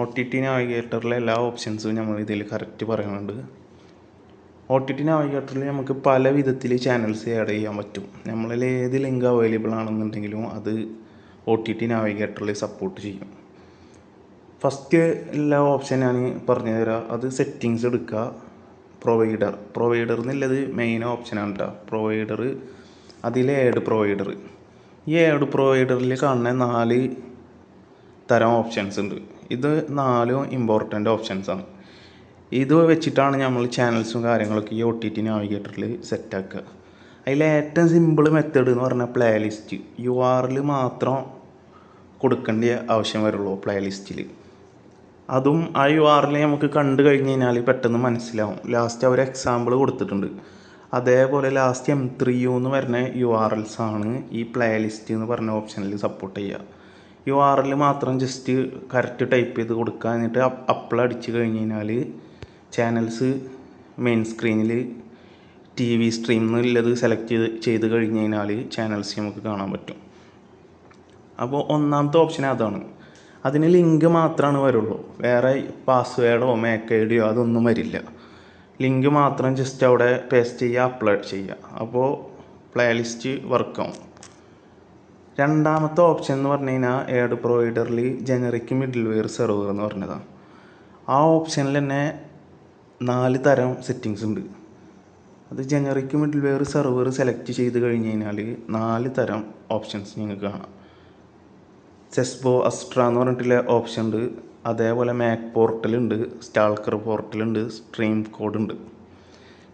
O T T നാവിഗേറ്ററിലെ എല്ലാ ഓപ്ഷൻസും നമ്മൾ ഇതിൽ കറക്റ്റ് പറയുന്നുണ്ട്. ഒ ടി ടി നാവിഗേറ്ററിൽ നമുക്ക് പല വിധത്തിൽ ചാനൽസ് ആഡ് ചെയ്യാൻ പറ്റും. നമ്മളിൽ ഏത് ലിങ്ക് അവൈലബിൾ ആണെന്നുണ്ടെങ്കിലും അത് ഒ ടി ടി നാവിഗേറ്ററിൽ സപ്പോർട്ട് ചെയ്യും. ഫസ്റ്റ് എല്ലാ ഓപ്ഷൻ ഞാൻ പറഞ്ഞു തരാം. അത് സെറ്റിങ്സ് എടുക്കുക പ്രൊവൈഡർ പ്രൊവൈഡർ എന്നുള്ളത് മെയിൻ ഓപ്ഷനാണ് കേട്ടോ പ്രൊവൈഡർ അതിൽ ഏഡ് പ്രൊവൈഡർ ഈ ഏഡ് പ്രൊവൈഡറിൽ കാണുന്ന നാല് തരം ഓപ്ഷൻസ് ഉണ്ട്. ഇത് നാലും ഇമ്പോർട്ടന്റ് ഓപ്ഷൻസ് ആണ്. ഇത് വെച്ചിട്ടാണ് നമ്മൾ ചാനൽസും കാര്യങ്ങളൊക്കെ ഈ ഒ ടി ടി നാവിഗേറ്ററിൽ സെറ്റാക്കുക അതിൽ ഏറ്റവും സിമ്പിൾ മെത്തേഡ് എന്ന് പറഞ്ഞാൽ പ്ലേ ലിസ്റ്റ് യു ആറിൽ മാത്രം കൊടുക്കേണ്ട ആവശ്യം വരുള്ളൂ പ്ലേ ലിസ്റ്റിൽ അതും ആ യു ആറിൽ നമുക്ക് കണ്ടു കഴിഞ്ഞ് കഴിഞ്ഞാൽ പെട്ടെന്ന് മനസ്സിലാവും. ലാസ്റ്റ് അവർ എക്സാമ്പിൾ കൊടുത്തിട്ടുണ്ട്. അതേപോലെ ലാസ്റ്റ് എം ത്രീ യു എന്ന് പറഞ്ഞ യു ആർ എൽസ് ആണ് ഈ പ്ലേ ലിസ്റ്റ് എന്ന് പറഞ്ഞ ഓപ്ഷനിൽ സപ്പോർട്ട് ചെയ്യുക. ആർ എൽ മാത്രം ജസ്റ്റ് കറക്റ്റ് ടൈപ്പ് ചെയ്ത് കൊടുക്കുക. എന്നിട്ട് അപ്ലൈ അടിച്ച് കഴിഞ്ഞ് കഴിഞ്ഞാൽ ചാനൽസ് മെയിൻ സ്ക്രീനിൽ ടി വി സ്ട്രീം എന്നുള്ളത് സെലക്ട് ചെയ്ത് ചെയ്ത് കഴിഞ്ഞ് കഴിഞ്ഞാൽ ചാനൽസ് നമുക്ക് കാണാൻ പറ്റും. അപ്പോൾ ഒന്നാമത്തെ ഓപ്ഷൻ അതാണ്. അതിന് ലിങ്ക് മാത്രമാണ് വരുള്ളൂ. വേറെ പാസ്വേഡോ മേക്ക് ഐ ഡിയോ അതൊന്നും വരില്ല. ലിങ്ക് മാത്രം ജസ്റ്റ് അവിടെ പേസ്റ്റ് ചെയ്യുക അപ്ലോഡ് ചെയ്യുക. അപ്പോൾ പ്ലേലിസ്റ്റ് വർക്കാവും രണ്ടാമത്തെ ഓപ്ഷൻ എന്ന് പറഞ്ഞു കഴിഞ്ഞാൽ ഏഡ് പ്രൊവൈഡറിൽ ജനറിക് മിഡിൽ വെയർ സെർവർ എന്ന് പറഞ്ഞതാണ് ആ ഓപ്ഷനിൽ തന്നെ നാല് തരം സെറ്റിങ്സ് ഉണ്ട്. അത് generic middleware server select ചെയ്ത് കഴിഞ്ഞ് കഴിഞ്ഞാൽ നാല് തരം ഓപ്ഷൻസ് നിങ്ങൾക്ക് കാണാം. ചെസ്ബോ അസ്ട്ര എന്ന് പറഞ്ഞിട്ടുള്ള ഓപ്ഷൻ ഉണ്ട്. അതേപോലെ മാക് പോർട്ടലുണ്ട് സ്റ്റാൾക്കർ പോർട്ടലുണ്ട് സ്ട്രീം കോഡ് ഉണ്ട്.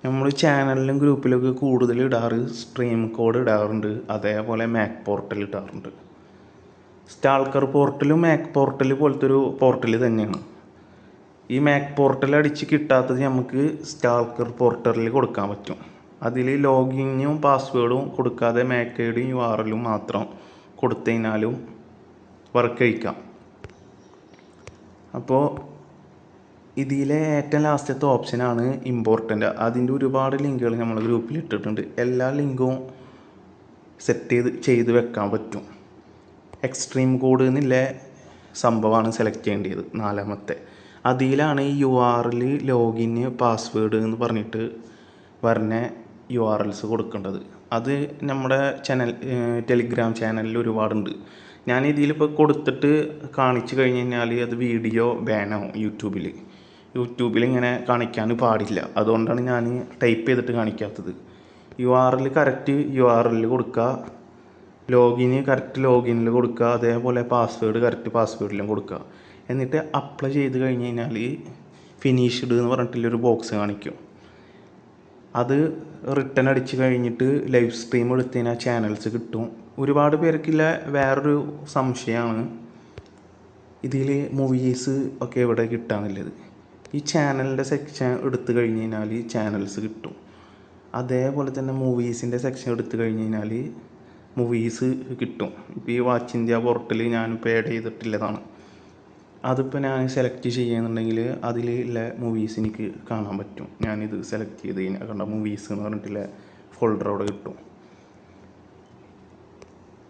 നമ്മൾ ചാനലിലും ഗ്രൂപ്പിലൊക്കെ കൂടുതൽ ഇടാറ് സ്ട്രീം കോഡ് ഇടാറുണ്ട് അതേപോലെ മാക് പോർട്ടൽ ഇടാറുണ്ട്. സ്റ്റാൾക്കർ പോർട്ടലും മാക് പോർട്ടൽ പോലത്തെ ഒരു പോർട്ടൽ തന്നെയാണ്. ഈ മാക് പോർട്ടൽ അടിച്ച് കിട്ടാത്തത് നമുക്ക് സ്റ്റാൾക്കർ പോർട്ടലിൽ കൊടുക്കാൻ പറ്റും. അതിൽ ലോഗിനും പാസ്വേഡും കൊടുക്കാതെ മാക് ഐ ഡിയും യു ആർ എല്ലും മാത്രം കൊടുത്തു കഴിഞ്ഞാലും വർക്ക് കഴിക്കാം. അപ്പോൾ ഇതിലെ ഏറ്റവും ലാസ്റ്റത്തെ ഓപ്ഷനാണ് ഇമ്പോർട്ടന്റ് അതിന്റെ ഒരുപാട് ലിങ്കുകൾ നമ്മൾ ഗ്രൂപ്പിൽ ഇട്ടിട്ടുണ്ട്. എല്ലാ ലിങ്കും സെറ്റ് ചെയ്ത് ചെയ്ത് വെക്കാൻ പറ്റും. എക്സ്ട്രീം കോഡ് എന്നുള്ള സംഭവമാണ് സെലക്ട് ചെയ്യേണ്ടത് നാലാമത്തെ. അതിലാണ് ഈ U R L login password എന്ന് പറഞ്ഞിട്ട് വരുന്ന യു ആർ എൽസ് കൊടുക്കേണ്ടത്. അത് നമ്മുടെ ചാനൽ ടെലിഗ്രാം ചാനലിൽ ഒരുപാടുണ്ട്. ഞാൻ ഇതിലിപ്പോൾ കൊടുത്തിട്ട് കാണിച്ചു കഴിഞ്ഞ് കഴിഞ്ഞാൽ അത് വീഡിയോ ബാനാവും യൂട്യൂബിൽ യൂട്യൂബിൽ ഇങ്ങനെ കാണിക്കാൻ പാടില്ല. അതുകൊണ്ടാണ് ഞാൻ ടൈപ്പ് ചെയ്തിട്ട് കാണിക്കാത്തത്. U R L correct U R എല്ലിൽ കൊടുക്കുക ലോഗിന് കറക്റ്റ് ലോഗിനിൽ കൊടുക്കുക അതേപോലെ പാസ്വേഡ് കറക്റ്റ് പാസ്വേഡിലും കൊടുക്കുക എന്നിട്ട് അപ്ലൈ ചെയ്ത് കഴിഞ്ഞ് കഴിഞ്ഞാൽ ഫിനിഷ്ഡ് എന്ന് പറഞ്ഞിട്ടുള്ളൊരു ബോക്സ് കാണിക്കും. അത് റിട്ടേൺ അടിച്ച് കഴിഞ്ഞിട്ട് ലൈവ് സ്ട്രീം എടുത്ത് കഴിഞ്ഞാൽ ചാനൽസ് കിട്ടും. ഒരുപാട് പേർക്കില്ല വേറൊരു സംശയമാണ്. ഇതിൽ മൂവീസ് ഒക്കെ ഇവിടെ കിട്ടാന്നുള്ളത്. ഈ ചാനലിന്റെ സെക്ഷൻ എടുത്തു കഴിഞ്ഞ് കഴിഞ്ഞാൽ ചാനൽസ് കിട്ടും. അതേപോലെ തന്നെ മൂവീസിന്റെ സെക്ഷൻ എടുത്തു കഴിഞ്ഞ് കഴിഞ്ഞാൽ മൂവീസ് കിട്ടും. ഇപ്പോൾ ഈ വാച്ച് ഇന്ത്യ പോർട്ടൽ ഞാനിപ്പോൾ ആഡ് ചെയ്തിട്ടുള്ളതാണ് അതിപ്പോൾ ഞാൻ സെലക്ട് ചെയ്യുന്നുണ്ടെങ്കിൽ അതിലുള്ള മൂവീസ് എനിക്ക് കാണാൻ പറ്റും. ഞാനിത് സെലക്ട് ചെയ്ത് കഴിഞ്ഞാൽ കണ്ട മൂവീസ് എന്ന് പറഞ്ഞിട്ടുള്ള ഫോൾഡർ അവിടെ കിട്ടും.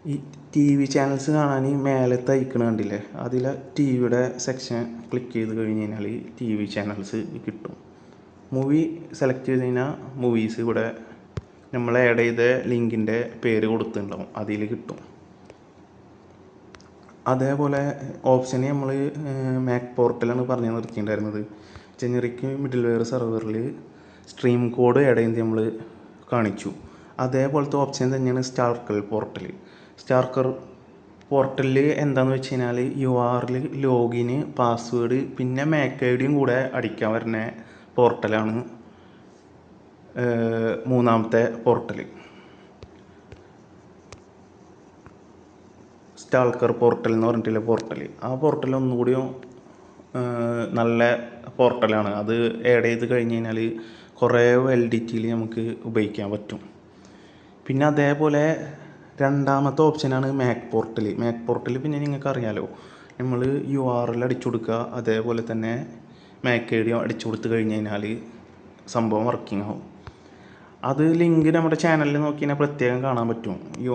ഈ ടി വി ചാനൽസ് കാണാൻ മേലത്തെ ഐക്കൺ കണ്ടില്ലേ? അതിൽ ടി വിയുടെ സെക്ഷൻ ക്ലിക്ക് ചെയ്ത് കഴിഞ്ഞ് കഴിഞ്ഞാൽ ടി വി ചാനൽസ് കിട്ടും. മൂവി സെലക്ട് ചെയ്ത് കഴിഞ്ഞാൽ മൂവീസ് ഇവിടെ നമ്മൾ ആഡ് ചെയ്ത ലിങ്കിന്റെ പേര് കൊടുത്തിട്ടുണ്ടാവും. അതിൽ കിട്ടും. അതേപോലെ ഓപ്ഷന് നമ്മൾ മാക് പോർട്ടലാണ് പറഞ്ഞു നിർത്തിയിട്ടുണ്ടായിരുന്നത്. ജനറിക്ക് മിഡിൽ വെയർ സെർവറിൽ സ്ട്രീം കോഡ് ആഡ് ചെയ്യുന്നത് നമ്മൾ കാണിച്ചു. അതേപോലത്തെ ഓപ്ഷൻ തന്നെയാണ് സ്റ്റാർക്കൽ പോർട്ടൽ സ്റ്റാർക്കർ പോർട്ടലിൽ എന്താണെന്ന് വെച്ച് കഴിഞ്ഞാൽ യു ആറിൽ ലോഗിന് പാസ്വേഡ് പിന്നെ മേക്ക് ഐ ഡിയും കൂടെ അടിക്കാൻ വരുന്ന പോർട്ടലാണ് മൂന്നാമത്തെ പോർട്ടൽ സ്റ്റാൾക്കർ പോർട്ടൽ എന്ന് പറഞ്ഞിട്ടുള്ള പോർട്ടൽ ആ പോർട്ടൽ ഒന്നുകൂടി നല്ല പോർട്ടലാണ്. അത് ആഡ് ചെയ്ത് കഴിഞ്ഞ് കഴിഞ്ഞാൽ കുറേ വെൽ ഡീറ്റെയിൽ നമുക്ക് ഉപയോഗിക്കാൻ പറ്റും. പിന്നെ അതേപോലെ രണ്ടാമത്തെ ഓപ്ഷനാണ് മാക് പോർട്ടൽ മാക് പോർട്ടൽ പിന്നെ നിങ്ങൾക്ക് അറിയാലോ നമ്മൾ യു ആർ എൽ അടിച്ചു കൊടുക്കുക അതേപോലെ തന്നെ മാക് ഐ ഡി അടിച്ചു കൊടുത്തു കഴിഞ്ഞ് കഴിഞ്ഞാൽ സംഭവം വർക്കിംഗ് ആവും. അത് ലിങ്ക് നമ്മുടെ ചാനലിൽ നോക്കി കഴിഞ്ഞാൽ പ്രത്യേകം കാണാൻ പറ്റും. യു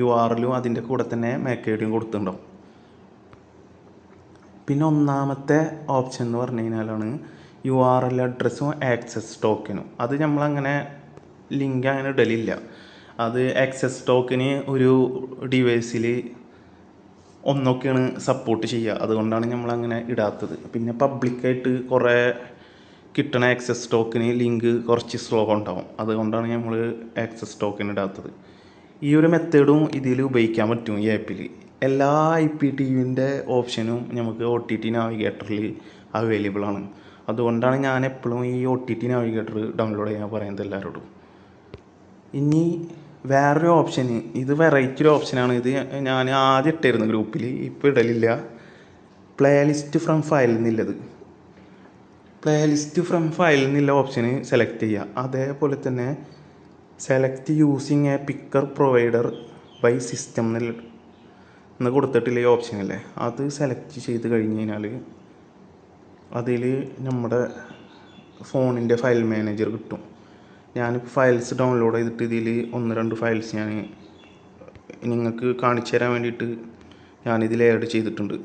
യു ആറിലും അതിന്റെ കൂടെ തന്നെ മാക് ഐ ഡിയും കൊടുത്തിട്ടുണ്ടാവും. പിന്നെ ഒന്നാമത്തെ ഓപ്ഷൻ എന്ന് പറഞ്ഞു കഴിഞ്ഞാലാണ് യു ആർ എൽ അഡ്രസ്സും ആക്സസ് ടോക്കനും അത് നമ്മളങ്ങനെ ലിങ്ക് അങ്ങനെ ഇടലില്ല. അത് ആക്സസ് ടോക്കന് ഒരു ഡിവൈസിൽ ഒന്നൊക്കെയാണ് സപ്പോർട്ട് ചെയ്യുക. അതുകൊണ്ടാണ് നമ്മൾ അങ്ങനെ ഇടാത്തത്. പിന്നെ പബ്ലിക്കായിട്ട് കുറേ കിട്ടണ ആക്സസ് ടോക്കന് ലിങ്ക് കുറച്ച് സ്ലോ ഉണ്ടാവും. അതുകൊണ്ടാണ് നമ്മൾ ആക്സസ് ടോക്കൻ ഇടാത്തത്. ഈ ഒരു മെത്തേഡും ഇതിൽ ഉപയോഗിക്കാൻ പറ്റും ഈ ആപ്പിൽ എല്ലാ ഐ പി ടി വിന്റെ ഓപ്ഷനും നമുക്ക് ഒ ടി ടി നാവിഗേറ്ററിൽ അവൈലബിൾ ആണ്. അതുകൊണ്ടാണ് ഞാൻ എപ്പോഴും ഈ O T T navigator download ചെയ്യാൻ പറയുന്നത് എല്ലാവരോടും ഇനി വേറൊരു ഓപ്ഷൻ ഇത് വെറൈറ്റി ഒരു ഓപ്ഷനാണ് ഇത് ഞാൻ ആദ്യം ഇട്ടായിരുന്നു ഗ്രൂപ്പിൽ ഇപ്പോൾ ഇടലില്ല. പ്ലേലിസ്റ്റ് ഫ്രം ഫയൽ എന്നുള്ളത് പ്ലേലിസ്റ്റ് ഫ്രം ഫയൽ എന്നുള്ള ഓപ്ഷന് സെലക്ട് ചെയ്യുക അതേപോലെ തന്നെ select using a picker provider by system എന്നുള്ള എന്ന് കൊടുത്തിട്ടില്ല ഈ ഓപ്ഷൻ അല്ലേ അത് സെലക്ട് ചെയ്ത് കഴിഞ്ഞ് കഴിഞ്ഞാൽ അതിൽ നമ്മുടെ ഫോണിന്റെ ഫയൽ മാനേജർ കിട്ടും. ഞാൻ ഫയൽസ് ഡൗൺലോഡ് ചെയ്തിട്ട് ഇതിൽ ഒന്ന് രണ്ട് ഫയൽസ് ഞാൻ നിങ്ങൾക്ക് കാണിച്ചു തരാൻ വേണ്ടിയിട്ട് ഞാനിതിൽ ആഡ് ചെയ്തിട്ടുണ്ട്.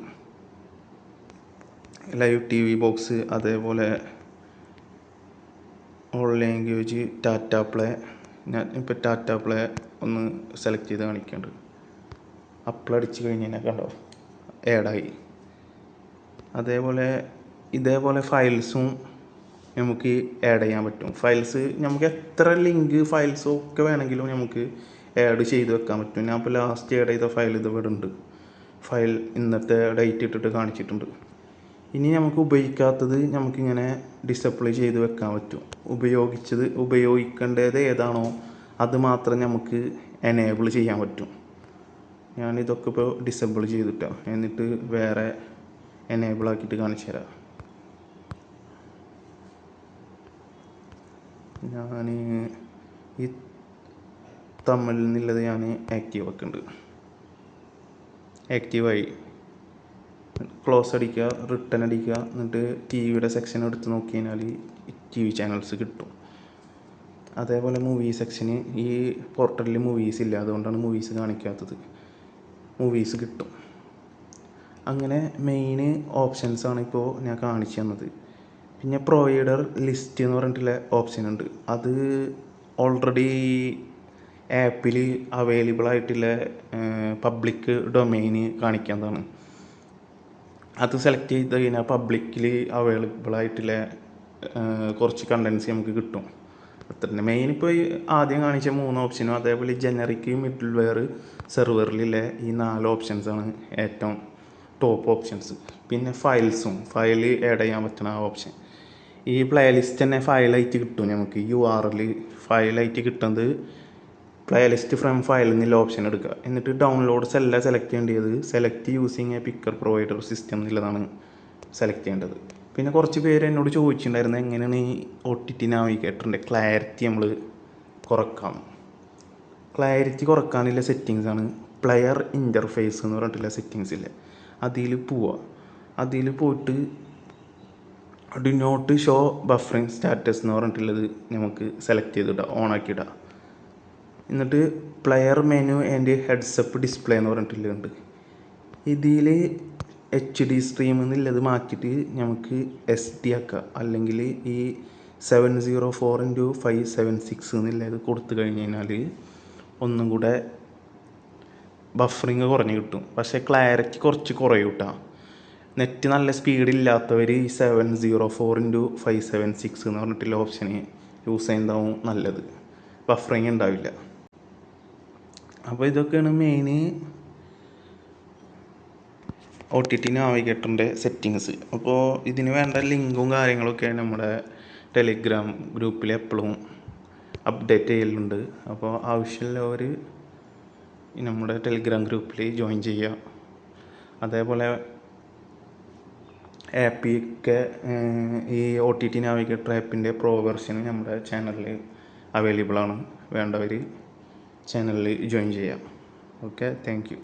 ലൈവ് ടി വി ബോക്സ് അതേപോലെ ഓൾ ലാംഗ്വേജ് ടാറ്റ പ്ലേ ഞാൻ ഇപ്പോൾ ടാറ്റ പ്ലേ ഒന്ന് സെലക്ട് ചെയ്ത് കാണിക്കുന്നുണ്ട് അപ്ലൈ അടിച്ച് കഴിഞ്ഞ് കഴിഞ്ഞാൽ കണ്ടോ? ആഡായി അതേപോലെ ഇതേപോലെ ഫയൽസും നമുക്ക് ആഡ് ചെയ്യാൻ പറ്റും. ഫയൽസ് നമുക്ക് എത്ര ലിങ്ക് ഫയൽസോ ഒക്കെ വേണമെങ്കിലും നമുക്ക് ആഡ് ചെയ്ത് വെക്കാൻ പറ്റും. ഞാൻ ഇപ്പോൾ ലാസ്റ്റ് ആഡ് ചെയ്ത ഫയൽ ഇത് ഇവിടെ ഉണ്ട്. ഫയൽ ഇന്നത്തെ ഡേറ്റ് ഇട്ടിട്ട് കാണിച്ചിട്ടുണ്ട്. ഇനി നമുക്ക് ഉപയോഗിക്കാത്തത് നമുക്കിങ്ങനെ ഡിസപ്ലേ ചെയ്ത് വെക്കാൻ പറ്റും. ഉപയോഗിച്ചത് ഉപയോഗിക്കേണ്ടത് ഏതാണോ അത് മാത്രം നമുക്ക് എനേബിൾ ചെയ്യാൻ പറ്റും. ഞാനിതൊക്കെ ഇപ്പോൾ ഡിസബിൾ ചെയ്തിട്ടാണ് എന്നിട്ട് വേറെ എനേബിൾ ആക്കിയിട്ട് കാണിച്ചു തരാം. ഞാൻ ഈ തമിഴിൽ നിന്നുള്ളത് ഞാൻ ആക്റ്റീവ് ആക്കുന്നുണ്ട് ആക്റ്റീവായി ക്ലോസ് അടിക്കുക റിട്ടേൺ അടിക്കുക എന്നിട്ട് ടി വിയുടെ സെക്ഷൻ എടുത്ത് നോക്കി കഴിഞ്ഞാൽ ടി വി ചാനൽസ് കിട്ടും. അതേപോലെ മൂവി സെക്ഷന് ഈ പോർട്ടലിൽ മൂവീസ് ഇല്ല. അതുകൊണ്ടാണ് മൂവീസ് കാണിക്കാത്തത്. മൂവീസ് കിട്ടും. അങ്ങനെ മെയിൻ ഓപ്ഷൻസാണ് ഇപ്പോൾ ഞാൻ കാണിച്ചു തന്നത്. പിന്നെ പ്രൊവൈഡർ ലിസ്റ്റ് എന്ന് പറഞ്ഞിട്ടുള്ള ഓപ്ഷൻ ഉണ്ട്. അത് ഓൾറെഡി ആപ്പിൽ അവൈലബിൾ ആയിട്ടുള്ള പബ്ലിക് ഡൊമൈന് കാണിക്കുന്നതാണ് അത് സെലക്ട് ചെയ്ത് കഴിഞ്ഞാൽ പബ്ലിക്കിൽ അവൈലബിൾ ആയിട്ടുള്ള കുറച്ച് കണ്ടൻസ് നമുക്ക് കിട്ടും. അത്ര തന്നെ. മെയിൻ ഇപ്പോൾ ഈ ആദ്യം കാണിച്ച മൂന്ന് ഓപ്ഷനും അതേപോലെ ജനറിക് മിഡിൽ വെയർ സെർവറിലുള്ള ഈ നാല് ഓപ്ഷൻസാണ് ഏറ്റവും ടോപ്പ് ഓപ്ഷൻസ് പിന്നെ ഫയൽസും ഫയൽ ആഡ് ചെയ്യാൻ പറ്റുന്ന ഓപ്ഷൻ ഈ പ്ലേലിസ്റ്റ് തന്നെ ഫയലായിട്ട് കിട്ടും. നമുക്ക് യു ആർ എൽ ഫയലായിട്ട് കിട്ടുന്നത് പ്ലേലിസ്റ്റ് ഫ്രം ഫയൽ എന്നുള്ള ഓപ്ഷൻ എടുക്കുക. എന്നിട്ട് ഡൗൺലോഡ്സ് എല്ലാം സെലക്ട് ചെയ്യേണ്ടത്. Select using a picker provider system എന്നുള്ളതാണ് സെലക്ട് ചെയ്യേണ്ടത്. പിന്നെ കുറച്ച് പേര് എന്നോട് ചോദിച്ചിട്ടുണ്ടായിരുന്നു എങ്ങനെയാണ് ഈ ഒ ടി ടി നാവിഗേറ്ററിന്റെ ക്ലാരിറ്റി നമ്മൾ കുറക്കാം ക്ലാരിറ്റി കുറക്കാനുള്ള സെറ്റിങ്സ് ആണ് പ്ലെയർ ഇന്റർഫേസ് എന്ന് പറഞ്ഞിട്ടുള്ള സെറ്റിങ്സ് ഇല്ലേ. അതിൽ പോവുക അതിൽ പോയിട്ട് do not show buffering status എന്ന് പറഞ്ഞിട്ടുള്ളത് നമുക്ക് സെലക്ട് ചെയ്തിടുക ഓണാക്കിയിടുക എന്നിട്ട് player menu and heads up display എന്ന് പറഞ്ഞിട്ടുള്ളത് ഇതിൽ എച്ച് ഡി സ്ട്രീം എന്നുള്ളത് മാറ്റിയിട്ട് നമുക്ക് എസ് ഡി ആക്കാം. അല്ലെങ്കിൽ ഈ seven zero four into five seven six എന്നുള്ളത് കൊടുത്തു കഴിഞ്ഞ് കഴിഞ്ഞാൽ ഒന്നും കൂടെ ബഫറിങ് കുറഞ്ഞ് കിട്ടും. പക്ഷേ ക്ലാരിറ്റി കുറച്ച് കുറയും കേട്ടോ നെറ്റ് നല്ല സ്പീഡില്ലാത്തവർ ഈ seven zero four into five seven six എന്ന് പറഞ്ഞിട്ടുള്ള ഓപ്ഷന് യൂസ് ചെയ്യുന്നതാവും നല്ലത്. ബഫറിങ് ഉണ്ടാവില്ല. അപ്പോൾ ഇതൊക്കെയാണ് മെയിന് ഒ ടി ടി നാവിഗേറ്ററിന്റെ സെറ്റിങ്സ് അപ്പോൾ ഇതിന് വേണ്ട ലിങ്കും കാര്യങ്ങളൊക്കെ നമ്മുടെ ടെലിഗ്രാം ഗ്രൂപ്പിൽ എപ്പോഴും അപ്ഡേറ്റ് ചെയ്യലുണ്ട്. അപ്പോൾ ആവശ്യമുള്ളവർ നമ്മുടെ ടെലിഗ്രാം ഗ്രൂപ്പിൽ ജോയിൻ ചെയ്യുക. അതേപോലെ ആപ്പിയൊക്കെ ഈ ഒ ടി ടി നാവിഗേറ്റർ ആപ്പിന്റെ പ്രോ വെർഷൻ നമ്മുടെ ചാനലിൽ അവൈലബിൾ ആണ്. വേണ്ടവർ ചാനലിൽ ജോയിൻ ചെയ്യാം. Okay thank you